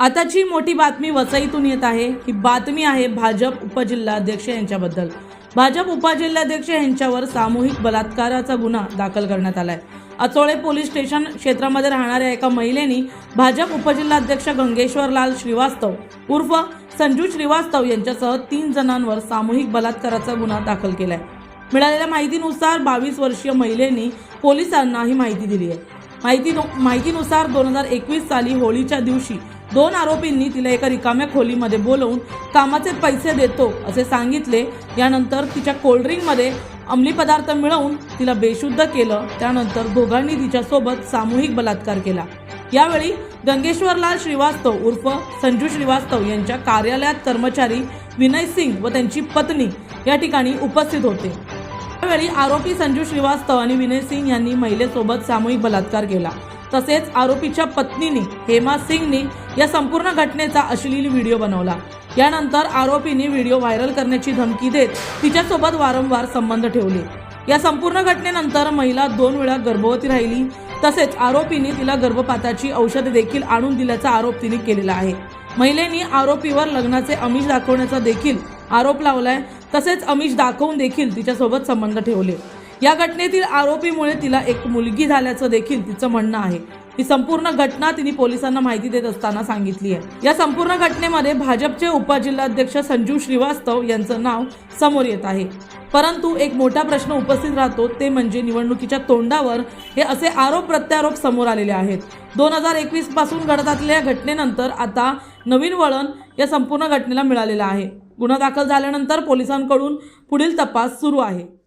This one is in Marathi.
आताची मोठी बातमी वसईतून येत आहे ही बातमी आहे भाजप उपजिल्हाध्यक्ष यांच्याबद्दल. भाजप उपजिल्हाध्यक्ष यांच्यावर सामूहिक बलात्काराचा गुन्हा दाखल करण्यात आलाय. अचोळे पोलीस स्टेशन क्षेत्रामध्ये राहणाऱ्या एका महिलेनी भाजप उपजिल्हाध्यक्ष गंगेश्वरलाल श्रीवास्तव उर्फ संजू श्रीवास्तव यांच्यासह तीन जणांवर सामूहिक बलात्काराचा गुन्हा दाखल केलाय. मिळालेल्या माहितीनुसार बावीस वर्षीय महिलेनी पोलिसांना ही माहिती दिली आहे. माहिती माहितीनुसार दोन हजार एकवीस साली होळीच्या दिवशी दोन आरोपींनी तिला एका रिकाम्या खोलीमध्ये बोलवून कामाचे पैसे देतो असे सांगितले. यानंतर तिच्या कोल्ड्रिंकमध्ये अंमली पदार्थ मिळवून तिला बेशुद्ध केलं. त्यानंतर दोघांनी तिच्यासोबत सामूहिक बलात्कार केला. यावेळी गंगेश्वरलाल श्रीवास्तव उर्फ संजू श्रीवास्तव यांच्या कार्यालयात कर्मचारी विनय सिंग व त्यांची पत्नी या ठिकाणी उपस्थित होते. त्यावेळी आरोपी संजू श्रीवास्तव आणि विनय सिंग यांनी महिलेसोबत सामूहिक बलात्कार केला. तसेच आरोपीच्या पत्नीने हेमा सिंगने या संपूर्ण घटनेचा अश्लील व्हिडिओ बनवला. यानंतर आरोपीने व्हिडिओ व्हायरल करण्याची धमकी देत तिच्यासोबत वारंवार संबंध ठेवले. या संपूर्ण घटनेनंतर महिला दोन वेळा गर्भवती राहिली. तसेच आरोपीने तिला गर्भपाताची औषधे देखील आणून दिल्याचा आरोप तिने केलेला आहे. महिलेने आरोपीवर लग्नाचे अमिष दाखवण्याचा देखील आरोप लावलाय. तसेच अमिष दाखवून देखील तिच्यासोबत संबंध ठेवले. या घटनेतील आरोपीमुळे तिला एक मुलगी झाल्याचं देखील तिचं म्हणणं आहे. ही संपूर्ण घटना तिने पोलिसांना माहिती देत असताना सांगितली आहे. या संपूर्ण घटनेमध्ये भाजपचे उपजिल्हाध्यक्ष संजू श्रीवास्तव यांचं नाव समोर येत आहे. परंतु एक मोठा प्रश्न उपस्थित राहतो ते म्हणजे निवडणुकीच्या तोंडावर हे असे आरोप प्रत्यारोप समोर आलेले आहेत. दोन हजार एकवीसपासून घडत असलेल्या घटनेनंतर आता नवीन वळण या संपूर्ण घटनेला मिळालेलं आहे. गुन्हा दाखल झाल्यानंतर पोलिसांकडून पुढील तपास सुरू आहे.